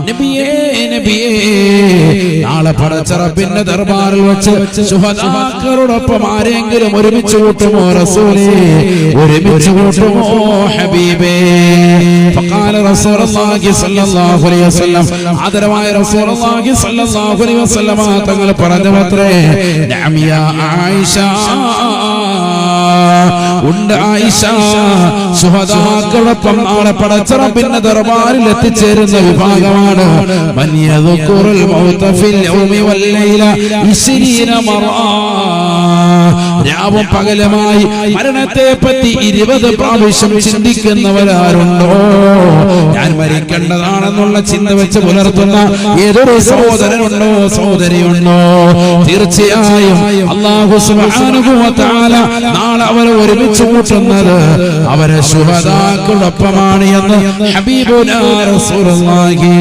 നബിയേ നബിയേ നാളെ പടച്ചറപ്പിന്റെ ദർബാറിൽ വെച്ച് സുഹദാക്കളോടൊപ്പം ആരെങ്കിലും ഒരുമിച്ച് കൂട്ടുമോ റസൂലേ ഒരുമിച്ച് കൂട്ടുമോ ഹബീബേ فقال رسول الله صلى الله عليه وسلم ആദരവായ റസൂൽ അല്ലാഹി സ്വല്ലല്ലാഹു അലൈഹി വസല്ലം തങ്ങൾ പറഞ്ഞു അത്രേ നഅം യാ ആയിഷ ഉണ്ട് ആയിഷ. സുഹദാക്കളൊപ്പം നാളെ പടച്ചറപ്പിന്റെ ദർബാറിൽ എത്തിച്ചേരുന്ന വിഭാഗമാണ്. മൻ യദ്കുറുൽ മൗത വൽ ലൈല 20 മറ. രാവും പകലമായി മരണത്തെ പറ്റി ഇരുപത് പ്രാവശ്യം ചിന്തിക്കുന്നവരാരുണ്ടോ? ഞാൻ മരിക്കേണ്ടതാണെന്നുള്ള ചിന്ത വെച്ച് പുലർത്തുന്ന ഏതൊരു സഹോദരനുണ്ടോ? സഹോദരിയുണ്ടോ? തീർച്ചയായും അള്ളാഹു നാളെ അവരെ ഒരുമിച്ച് കൂട്ടുന്നത് അവരെ ശുഹദാക്കളൊപ്പമാണ് എന്ന് ഹബീബുനാ റസൂലുള്ളാഹി.